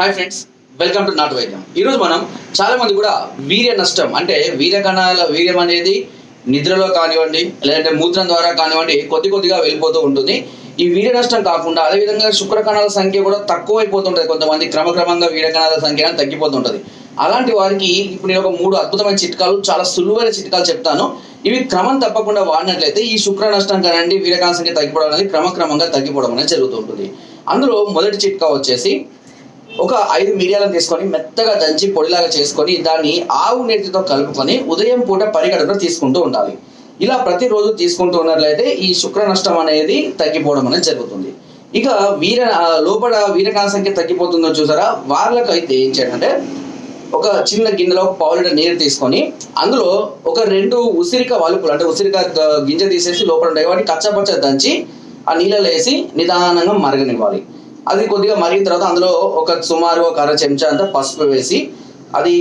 Hi friends welcome to నాటు వైద్యం. ఈరోజు మనం చాలా మంది కూడా వీర్య నష్టం అంటే వీర్య వీర్యం అనేది నిద్రలో కానివ్వండి లేదంటే మూత్రం ద్వారా కానివ్వండి కొద్ది కొద్దిగా వెళ్ళిపోతూ ఉంటుంది. ఈ వీర్య నష్టం కాకుండా అదేవిధంగా శుక్ర కణాల సంఖ్య కూడా తక్కువైపోతుంటుంది. కొంతమంది క్రమక్రమంగా వీరకణాల సంఖ్య తగ్గిపోతుంటుంది. అలాంటి వారికి ఇప్పుడు నేను ఒక మూడు అద్భుతమైన చిట్కాలు చాలా సులువైన చిట్కాలు చెప్తాను. ఇవి క్రమం తప్పకుండా వాడినట్లయితే ఈ శుక్ర నష్టం కానివ్వండి వీరకాణ సంఖ్య తగ్గిపోవడం అనేది క్రమక్రమంగా తగ్గిపోవడం అనేది జరుగుతుంటుంది అందులో మొదటి చిట్కా వచ్చేసి ఒక ఐదు మిరియాలను తీసుకొని మెత్తగా దంచి పొడిలాగా చేసుకొని దాన్ని ఆవు నీటితో కలుపుకొని ఉదయం పూట పరిగడలో తీసుకుంటూ ఉండాలి. ఇలా ప్రతిరోజు తీసుకుంటూ ఉన్నట్లయితే ఈ శుక్ర నష్టం అనేది తగ్గిపోవడం అనేది జరుగుతుంది. ఇక వీర లోపల వీరకాల సంఖ్య తగ్గిపోతుందో చూసారా? వాళ్ళకు అయితే ఏం చేయాలంటే ఒక చిన్న గిన్నెలో పావు లీటర్ నీరు తీసుకొని అందులో ఒక రెండు ఉసిరిక వలుపులు అంటే ఉసిరిక గింజ తీసేసి లోపల ఉంటాయి. వాటిని కచ్చపచ్చ దంచి ఆ నీళ్ళలో వేసి నిదానంగా మరగనివ్వాలి. అది కొద్దిగా మరిగిన తర్వాత అందులో ఒక సుమారు ఒక అర చెంచా అంతా పసుపు వేసి అది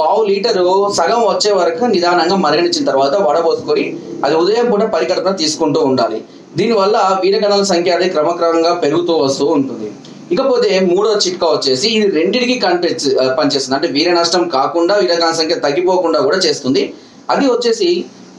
పావు లీటరు సగం వచ్చే వరకు నిదానంగా మరగనిచ్చిన తర్వాత వడబోసుకొని అది ఉదయం పూట పరికల్పన తీసుకుంటూ ఉండాలి. దీనివల్ల వీరకణాల సంఖ్య అనేది క్రమక్రమంగా పెరుగుతూ వస్తూ ఉంటుంది. ఇకపోతే మూడో చిట్కా వచ్చేసి ఇది రెండింటికి కనిపించి పనిచేస్తుంది. అంటే వీర నష్టం కాకుండా వీరకణాల సంఖ్య తగ్గిపోకుండా కూడా చేస్తుంది. అది వచ్చేసి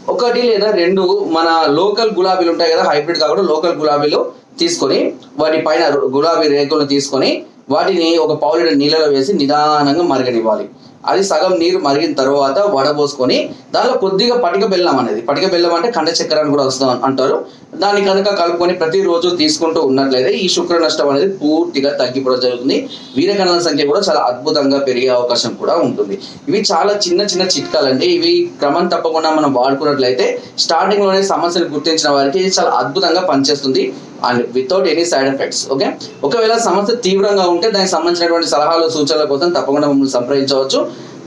ఒకటి లేదా రెండు మన లోకల్ గులాబీలు ఉంటాయి కదా హైబ్రిడ్ కాకుండా లోకల్ గులాబీలు తీసుకొని వాటి పైన గులాబీ రేకులను తీసుకొని వాటిని ఒక పావు లీటర్ నీళ్ళలో వేసి నిదానంగా మరగనివ్వాలి. అది సగం నీరు మరిగిన తర్వాత వడబోసుకొని దానిలో కొద్దిగా పటిక బెల్లం అనేది పటిక బెల్లం అంటే కండ చక్కెర అని కూడా వస్తుంది అంటారు. దాన్ని కనుక కలుపుకొని ప్రతిరోజు తీసుకుంటూ ఉన్నట్లయితే ఈ శుక్ర నష్టం అనేది పూర్తిగా తగ్గిపోవడం జరుగుతుంది. వీరకణాల సంఖ్య కూడా చాలా అద్భుతంగా పెరిగే అవకాశం కూడా ఉంటుంది. ఇవి చాలా చిన్న చిన్న చిట్కాలు అండి ఇవి క్రమం తప్పకుండా మనం వాడుకున్నట్లయితే స్టార్టింగ్లోనే సమస్యలు గుర్తించిన వారికి ఇది చాలా అద్భుతంగా పనిచేస్తుంది. And without any side effects okay ఒకవేళ సమస్య తీవ్రంగా ఉంటే దానికి సంబంధించినటువంటి సలహాలు సూచనల కోసం తప్పకుండా మమ్మల్ని సంప్రదించవచ్చు.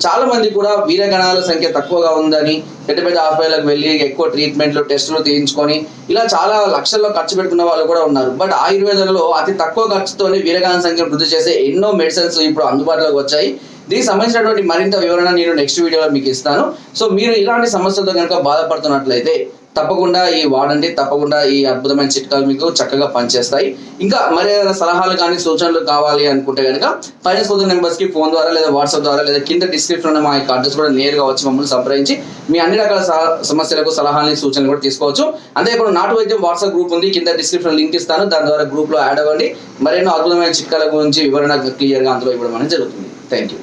చాలా మంది కూడా వీరగణాల సంఖ్య తక్కువగా ఉందని పెద్ద పెద్ద హాస్పిటల్కి వెళ్ళి ఎక్కువ ట్రీట్మెంట్లు టెస్టులు తీయించుకొని ఇలా చాలా లక్షల్లో ఖర్చు పెట్టుకున్న వాళ్ళు కూడా ఉన్నారు. బట్ ఆయుర్వేదంలో అతి తక్కువ ఖర్చుతోనే వీరగణాల సంఖ్య వృద్ధి చేసే ఎన్నో మెడిసిన్స్ ఇప్పుడు అందుబాటులోకి వచ్చాయి. దీనికి సంబంధించినటువంటి మరింత వివరణ నేను నెక్స్ట్ వీడియోలో మీకు ఇస్తాను. సో మీరు ఇలాంటి సమస్యలతో కనుక బాధపడుతున్నట్లయితే తప్పకుండా ఈ వాడండి తప్పకుండా ఈ అద్భుతమైన చిట్కాలు మీకు చక్కగా పనిచేస్తాయి. ఇంకా మరి ఏదైనా సలహాలు కానీ సూచనలు కావాలి అనుకుంటే కనుక ఫైనాన్స్ పొందిన నెంబర్స్కి ఫోన్ ద్వారా లేదా వాట్సాప్ ద్వారా లేదా కింద డిస్క్రిప్షన్ ఉన్న మా యొక్క అడ్రస్ కూడా నేరుగా వచ్చి మమ్మల్ని సంప్రదించి మీ అన్ని రకాల సమస్యలకు సలహాలని సూచనలు కూడా తీసుకోవచ్చు. అంతే ఇప్పుడు నాటు వైద్యం వాట్సాప్ గ్రూప్ ఉంది కింద డిస్క్రిప్షన్ లింక్ ఇస్తాను. దాని ద్వారా గ్రూప్లో యాడ్ అవ్వండి. మరెన్నో అద్భుతమైన చిట్కాల గురించి వివరణ క్లియర్గా అందులో ఇవ్వడం అనేది జరుగుతుంది. Thank you